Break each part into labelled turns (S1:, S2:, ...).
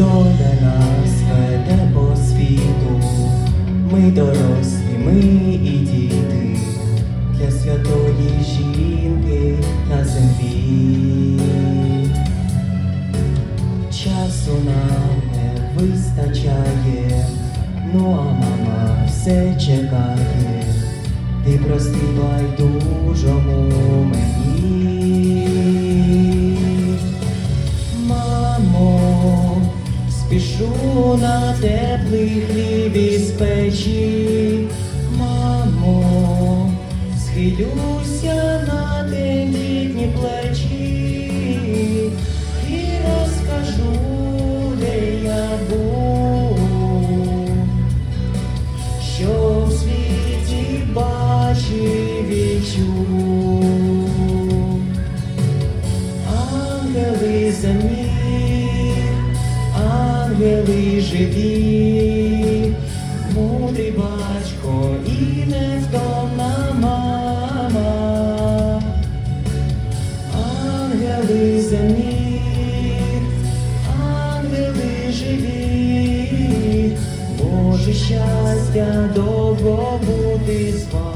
S1: доля нас веде по світу, ми дорослі, ми і діти для святої жінки на землі. Часу нам не вистачає, ну а мама все чекає, ти прости байдужому мені. Спішу на теплий хліб із печі. Мамо, схилюся на тендітні плечі і розкажу, де я був, що в світі бачив і чув. Ангели земні, ангели живі, мудрий батько і невтомна мама. Ангели земні, ангели живі, Боже щастя довго бути з.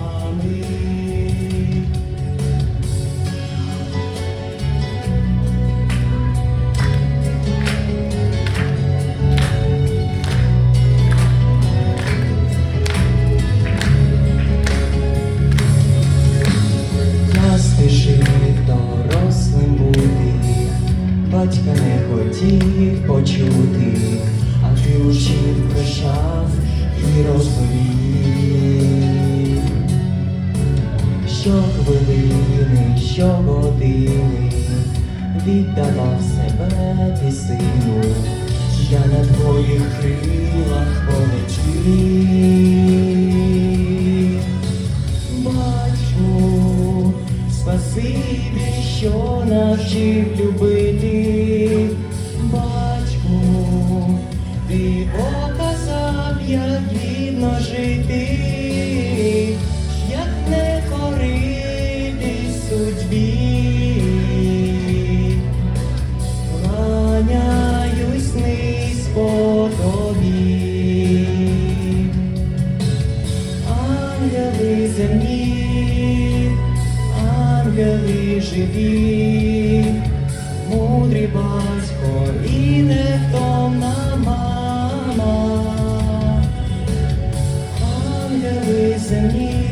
S1: Батька не хотів почути, а ти учив, прощав і розповів, що хвилини, що години віддавав себе ти сину, я на твоїх крилах полетів. Батьку, спасибі, що навчив любити. Ангели земні, ангели живі, мудрий батько і невтомна мама. Ангели земні,